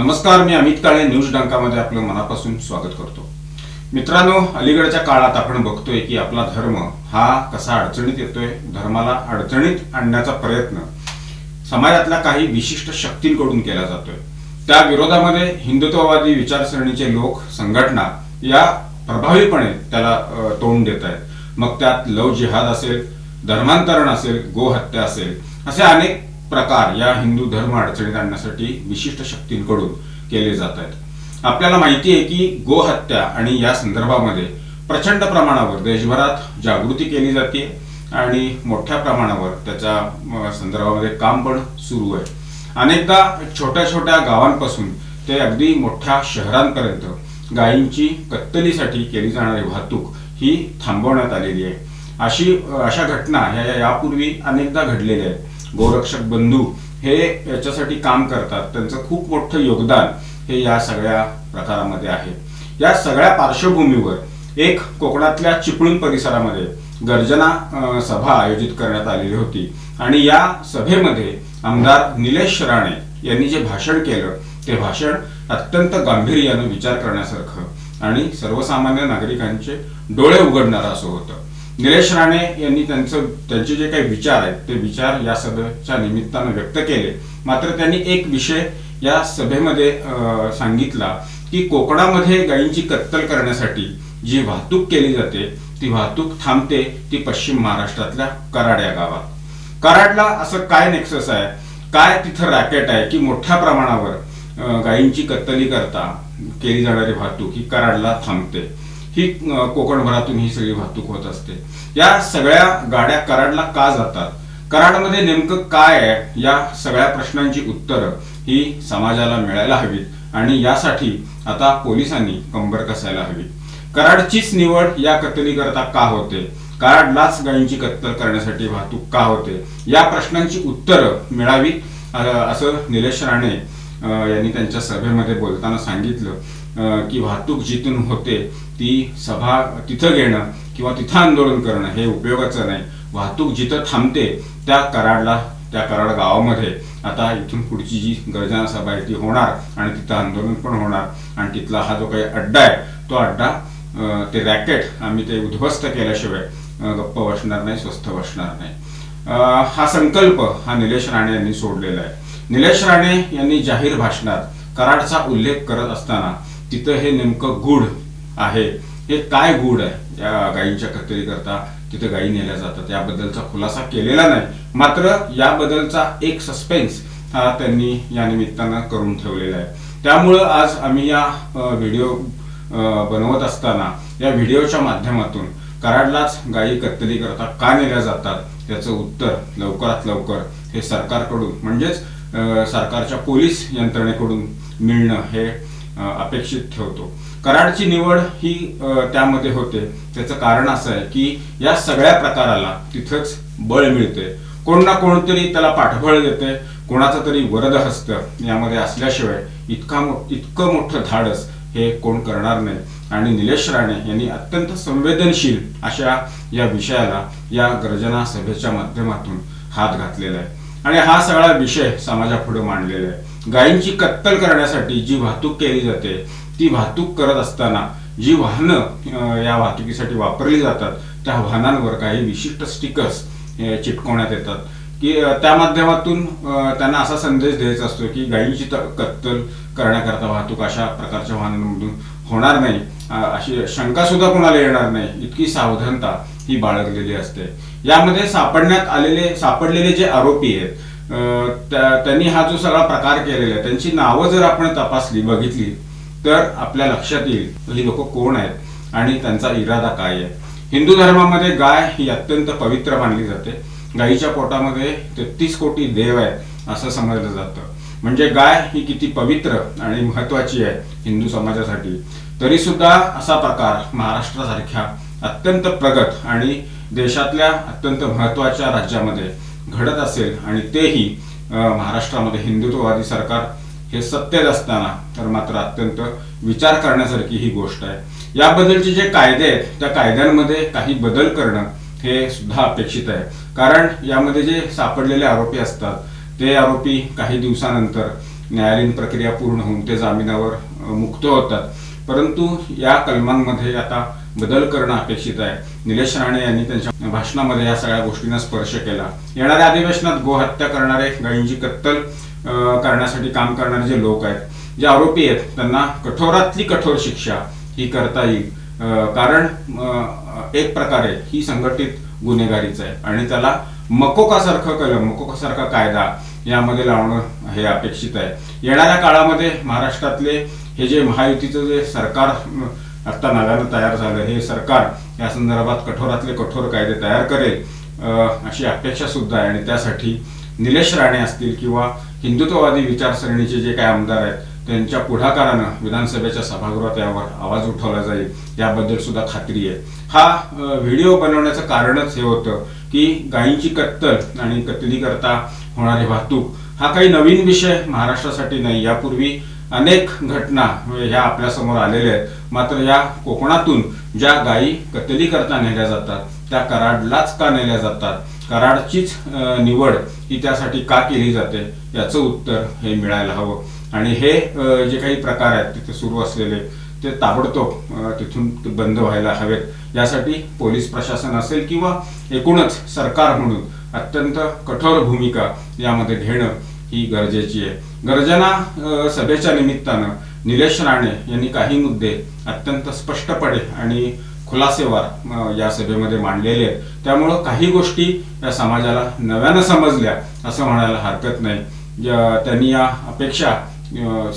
नमस्कार मी अमित काळे न्यूज डंकामध्ये आपलं मनापासून स्वागत करतो. मित्रांनो अलीकडच्या काळात आपण बघतोय की आपला धर्म हा कसा अडचणीत येतोय धर्माला अडचणीत आणण्याचा प्रयत्न समाजातल्या काही विशिष्ट शक्तींकडून केला जातोय. त्या विरोधामध्ये हिंदुत्ववादी विचारसरणीचे लोक संघटना या प्रभावीपणे त्याला तोंड देत आहेत. मग त्यात लव जिहाद असेल धर्मांतरण असेल गोहत्या असेल असे अनेक प्रकार या हिंदू धर्म अडचणीत आणण्यासाठी विशिष्ट शक्तींकडून केले जात आहेत. आपल्याला माहिती आहे की गोहत्या आणि या संदर्भामध्ये प्रचंड प्रमाणावर देशभरात जागृती केली जाते आणि मोठ्या प्रमाणावर त्याच्या संदर्भामध्ये काम पण सुरू आहे. अनेकदा छोट्या छोट्या गावांपासून ते अगदी मोठ्या शहरांपर्यंत गायींची कत्तलीसाठी केली जाणारी वाहतूक ही थांबवण्यात आलेली आहे. अशी अशा घटना ह्या यापूर्वी अनेकदा घडलेल्या आहेत. गोरक्षक बंधू हे याच्यासाठी काम करतात. त्यांचं खूप मोठं योगदान हे या सगळ्या प्रकारामध्ये आहे. या सगळ्या पार्श्वभूमीवर एक कोकणातल्या चिपळूण परिसरामध्ये गर्जना सभा आयोजित करण्यात आलेली होती. आणि या सभेमध्ये आमदार निलेश राणे यांनी जे भाषण केलं ते भाषण अत्यंत गांभीर्यानं विचार करण्यासारखं आणि सर्वसामान्य नागरिकांचे डोळे उघडणारं असं होतं. निलेश राणे यांनी त्यांचं त्यांचे जे काही विचार आहेत ते विचार या सभेच्या निमित्तानं व्यक्त केले. मात्र त्यांनी एक विषय या सभेमध्ये सांगितला की कोकणामध्ये गायींची कत्तल करण्यासाठी जी वाहतूक केली जाते ती वाहतूक थांबते ती पश्चिम महाराष्ट्रातल्या कराड या गावात. कराडला असं काय नेक्सस आहे? काय तिथं रॅकेट आहे की मोठ्या प्रमाणावर गायींची कत्तली करता केली जाणारी वाहतूक ही कराडला थांबते? ही कोकणभरातून ही सगळी वाहतूक होत असते. या सगळ्या गाड्या कराडला का जातात? कराडमध्ये नेमकं काय आहे? या सगळ्या प्रश्नांची उत्तरं ही समाजाला मिळायला हवीत आणि यासाठी आता पोलिसांनी कंबर कसायला हवी. कराडचीच निवड या कत्तली करता का होते? कराडलाच गायींची कत्तल करण्यासाठी वाहतूक का होते? या प्रश्नांची उत्तरं मिळावी असं निलेश राणे यांनी त्यांच्या सभेमध्ये बोलताना सांगितलं. की वाहतूक जिथून होते ती सभा तिथं घेणं किंवा तिथं आंदोलन करणं हे उपयोगाचं नाही. वाहतूक जिथं थांबते त्या कराडला त्या कराड गावामध्ये आता इथून पुढची जी गर्जना सभा आहे ती होणार आणि तिथं आंदोलन पण होणार. आणि तिथला हा जो काही अड्डा आहे तो अड्डा ते रॅकेट आम्ही ते उद्ध्वस्त केल्याशिवाय गप्प बसणार नाही स्वस्थ बसणार नाही. हा संकल्प हा निलेश राणे यांनी सोडलेला आहे. निलेश राणे यांनी जाहीर भाषणात कराडचा उल्लेख करत असताना तिथं हे नेमकं गुढ आहे. हे काय गुढ आहे? या गायींच्या कत्तली करता तिथं गायी नेल्या जातात. याबद्दलचा खुलासा केलेला नाही. मात्र याबद्दलचा एक सस्पेन्स हा त्यांनी या निमित्तानं करून ठेवलेला आहे. त्यामुळं आज आम्ही या व्हिडिओ बनवत असताना या व्हिडिओच्या माध्यमातून कराडलाच गायी कत्तली करता का नेल्या जातात? त्याचं उत्तर लवकरात लवकर हे सरकारकडून म्हणजेच सरकारच्या पोलीस यंत्रणेकडून मिळणं हे अपेक्षित ठेवतो. कराडची निवड ही त्यामध्ये होते. त्याचं कारण असं आहे की या सगळ्या प्रकाराला तिथंच बळ मिळते कोण ना कोणतरी त्याला पाठबळ देते कोणाचं तरी वरद हस्त यामध्ये असल्याशिवाय इतका मो- इतकं मोठं धाडस हे कोण करणार नाही. आणि निलेश राणे यांनी अत्यंत संवेदनशील अशा या विषयाला या गर्जना सभेच्या माध्यमातून हात घातलेला आहे. आणि हा सगळा विषय समाजापुढे मांडलेला आहे. गायींची कत्तल करण्यासाठी जी वाहतूक केली जाते ती वाहतूक करत असताना जी वाहनं या वाहतुकीसाठी वापरली जातात त्या वाहनांवर काही विशिष्ट स्टिकर्स चिटकवण्यात येतात. की त्या माध्यमातून त्यांना असा संदेश द्यायचा असतो की गायींची कत्तल करण्याकरता वाहतूक अशा प्रकारच्या वाहनांमधून होणार नाही. अशी शंका सुद्धा कोणाला येणार नाही. इतकी सावधानता ही बाळगलेली असते. यामध्ये सापडण्यात आलेले सापडलेले जे आरोपी आहेत त्यांनी हा जो सगळा प्रकार केलेला आहे त्यांची नावं जर आपण तपासली बघितली तर आपल्या लक्षात येईल ही लोक कोण आहेत आणि त्यांचा इरादा काय आहे? हिंदू धर्मामध्ये गाय ही अत्यंत पवित्र मानली जाते. गायीच्या पोटामध्ये तेहतीस कोटी देव आहेत असं समजलं जातं. म्हणजे गाय ही किती पवित्र आणि महत्वाची आहे हिंदू समाजासाठी. तरी सुद्धा असा प्रकार महाराष्ट्रासारख्या अत्यंत प्रगत आणि देशातल्या अत्यंत महत्त्वाच्या राज्यामध्ये घडत असेल आणि तेही महाराष्ट्रामध्ये हिंदुत्ववादी सरकार हे सत्तेत असताना तर मात्र अत्यंत विचार करण्यासारखी ही गोष्ट आहे. याबद्दलचे जे कायदे आहेत त्या कायद्यांमध्ये काही बदल करणं हे सुद्धा अपेक्षित आहे. कारण यामध्ये जे सापडलेले आरोपी असतात ते आरोपी काही दिवसानंतर न्यायालयीन प्रक्रिया पूर्ण होऊन ते जामिनावर मुक्त होतात. परंतु या कलमांमध्ये आता बदल करणं अपेक्षित आहे. निलेश राणे यांनी त्यांच्या भाषणामध्ये या सगळ्या गोष्टींना स्पर्श केला. येणाऱ्या अधिवेशनात गोहत्या करणारे गायींची कत्तल करण्यासाठी काम करणारे जे लोक आहेत जे आरोपी आहेत त्यांना कठोरातली कठोर शिक्षा ही करता येईल. कारण एक प्रकारे ही संघटित गुन्हेगारीच आहे आणि त्याला मकोकासारखं कलम मकोकासारखा कायदा यामध्ये लावणं हे अपेक्षित आहे. येणाऱ्या काळामध्ये महाराष्ट्रातले हे जे महायुतीचं जे सरकार आता नव्यानं तयार झालं. हे सरकार या संदर्भात कठोरातले कठोर कायदे तयार करेल अशी अपेक्षा सुद्धा आहे. आणि त्यासाठी निलेश राणे असतील किंवा हिंदुत्ववादी विचारसरणीचे जे काही आमदार आहेत त्यांच्या पुढाकारानं विधानसभेच्या सभागृहात यावर आवाज उठवला जाईल. याबद्दल सुद्धा खात्री आहे. हा व्हिडिओ बनवण्याचं कारणच हे होतं की गायींची कत्तल आणि कत्तलीकरता होणारी वाहतूक हा काही नवीन विषय महाराष्ट्रासाठी नाही. यापूर्वी अनेक घटना म्हणजे ह्या आपल्यासमोर आलेल्या आहेत. मात्र या कोकणातून ज्या गायी कत्तलीकरता नेल्या जातात त्या कराडलाच का नेल्या जातात? कराडचीच निवड ही त्यासाठी का केली जाते? याचं उत्तर हे मिळायला हवं. आणि हे जे काही प्रकार आहेत तिथे सुरू असलेले ते ताबडतोब तिथून बंद व्हायला हवेत. यासाठी पोलीस प्रशासन असेल किंवा एकूणच सरकार म्हणून अत्यंत कठोर भूमिका यामध्ये घेणं ही गरजेची आहे. गर्जना सभेच्या निमित्तानं निलेश राणे यांनी काही मुद्दे अत्यंत स्पष्टपणे आणि खुलासेवार या सभेमध्ये मांडलेले आहेत. त्यामुळं काही गोष्टी या समाजाला नव्यानं समजल्या असं म्हणायला हरकत नाही. त्यांनी या अपेक्षा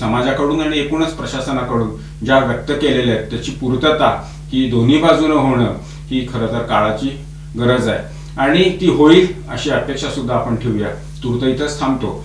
समाजाकडून आणि एकूणच प्रशासनाकडून ज्या व्यक्त केलेल्या आहेत त्याची पूर्तता ही दोन्ही बाजूनं होणं ही खरं तर काळाची गरज आहे. आणि ती होईल अशी अपेक्षा सुद्धा आपण ठेवूया. तूर्त इथंच थांबतो.